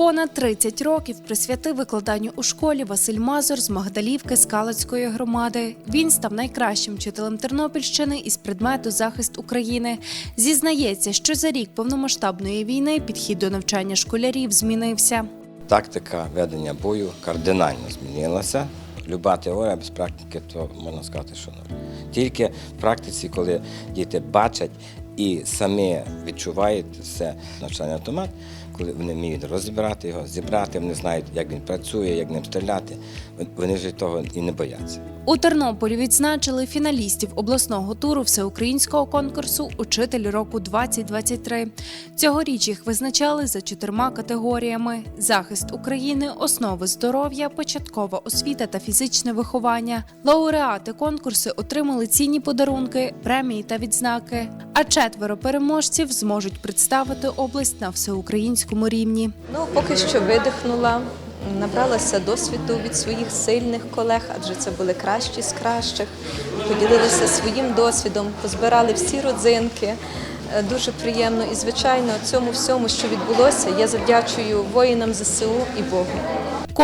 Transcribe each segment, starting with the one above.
Понад 30 років присвятив викладанню у школі Василь Мазур з Магдалівки Скалацької громади. Він став найкращим вчителем Тернопільщини із предмету захист України. Зізнається, що за рік повномасштабної війни підхід до навчання школярів змінився. Тактика ведення бою кардинально змінилася. Люба теорія без практики, то можна сказати, що нуль. Тільки в практиці, коли діти бачать і самі відчувають все навчальний автомат, коли вони вміють розібрати його, зібрати, вони знають, як він працює, як ним стріляти, вони вже того і не бояться. У Тернополі відзначили фіналістів обласного туру всеукраїнського конкурсу Учитель року 2023 Цьогоріч їх визначали за чотирма категоріями: захист України, основи здоров'я, початкова освіта та фізичне виховання. Лауреати конкурсу отримали цінні подарунки, премії та відзнаки. А четверо переможців зможуть представити область на всеукраїнському рівні. Ну, поки що видихнула, набралася досвіду від своїх сильних колег, адже це були кращі з кращих. Поділилися своїм досвідом, позбирали всі родзинки. Е, Дуже приємно і, звичайно, цьому всьому, що відбулося, я завдячую воїнам ЗСУ і Богу.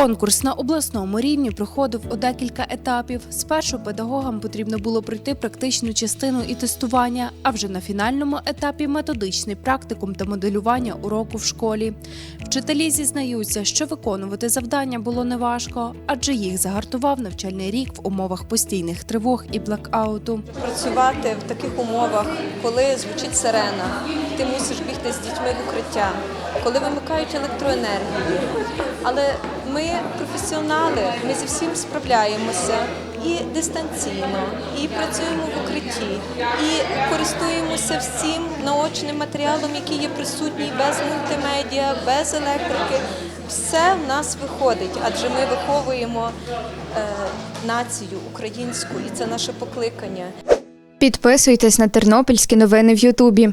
Конкурс на обласному рівні проходив у декілька етапів. Спершу педагогам потрібно було пройти практичну частину і тестування, а вже на фінальному етапі методичний практикум та моделювання уроку в школі. Вчителі зізнаються, що виконувати завдання було неважко, адже їх загартував навчальний рік в умовах постійних тривог і блекауту. Працювати в таких умовах, коли звучить сирена, ти мусиш бігти з дітьми в укриття, коли вимикають електроенергію. Але ми професіонали, ми зі всім справляємося і дистанційно, і працюємо в укритті, і користуємося всім наочним матеріалом, який є присутній без мультимедіа, без електрики. Все в нас виходить, адже ми виховуємо е, націю українську, і це наше покликання. Підписуйтесь на тернопільські новини в Ютубі.